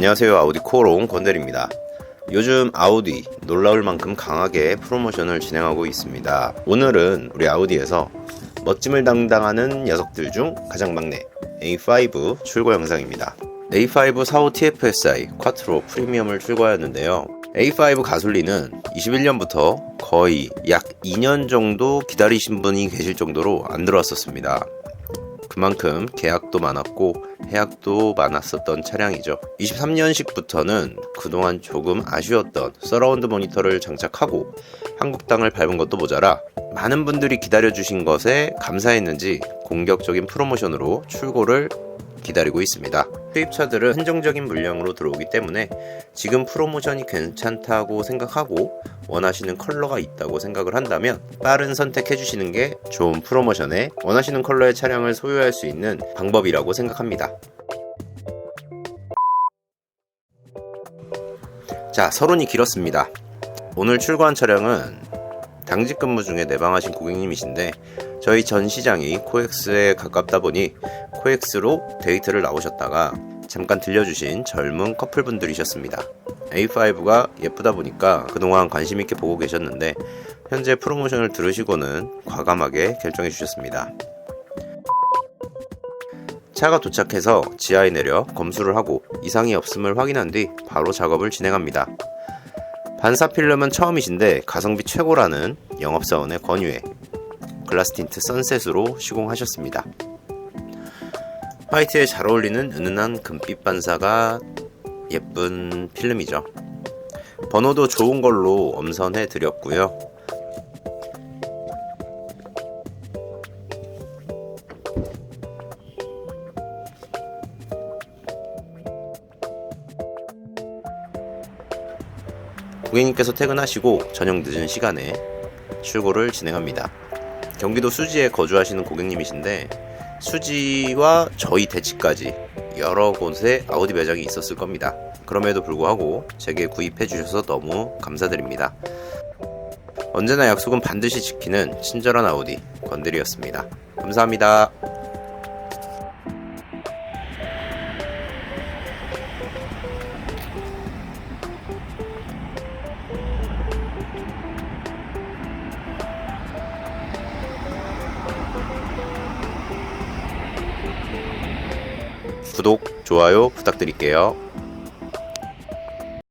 안녕하세요. 아우디 코어롱 권대리입니다. 요즘 아우디 놀라울 만큼 강하게 프로모션을 진행하고 있습니다. 오늘은 우리 아우디에서 멋짐을 담당하는 녀석들 중 가장 막내 A5 출고 영상입니다. A5 45 TFSI 쿼트로 프리미엄을 출고하였는데요. A5 가솔린은 21년부터 거의 약 2년 정도 기다리신 분이 계실 정도로 안 들어왔었습니다 그만큼 계약도 많았고 해약도 많았었던 차량이죠. 23년식부터는 그동안 조금 아쉬웠던 서라운드 모니터를 장착하고 한국 땅을 밟은 것도 모자라 많은 분들이 기다려주신 것에 감사했는지 공격적인 프로모션으로 출고를 기다리고 있습니다. 수입차들은 한정적인 물량으로 들어오기 때문에 지금 프로모션이 괜찮다고 생각하고 원하시는 컬러가 있다고 생각을 한다면 빠른 선택해 주시는 게 좋은 프로모션에 원하시는 컬러의 차량을 소유할 수 있는 방법이라고 생각합니다. 자, 서론이 길었습니다. 오늘 출고한 차량은 당직 근무 중에 내방하신 고객님이신데 저희 전 시장이 코엑스에 가깝다 보니 코엑스로 데이트를 나오셨다가 잠깐 들려주신 젊은 커플분들이셨습니다. A5가 예쁘다 보니까 그동안 관심 있게 보고 계셨는데 현재 프로모션을 들으시고는 과감하게 결정해 주셨습니다. 차가 도착해서 지하에 내려 검수를 하고 이상이 없음을 확인한 뒤 바로 작업을 진행합니다. 반사 필름은 처음이신데 가성비 최고라는 영업사원의 권유에 글라스 틴트 선셋으로 시공하셨습니다. 화이트에 잘 어울리는 은은한 금빛 반사가 예쁜 필름이죠. 번호도 좋은 걸로 엄선해 드렸고요. 고객님께서 퇴근하시고 저녁 늦은 시간에 출고를 진행합니다. 경기도 수지에 거주하시는 고객님이신데 수지와 저희 대치까지 여러 곳에 아우디 매장이 있었을 겁니다. 그럼에도 불구하고 제게 구입해 주셔서 너무 감사드립니다. 언제나 약속은 반드시 지키는 친절한 아우디 건드리였습니다. 감사합니다. 구독, 좋아요 부탁드릴게요.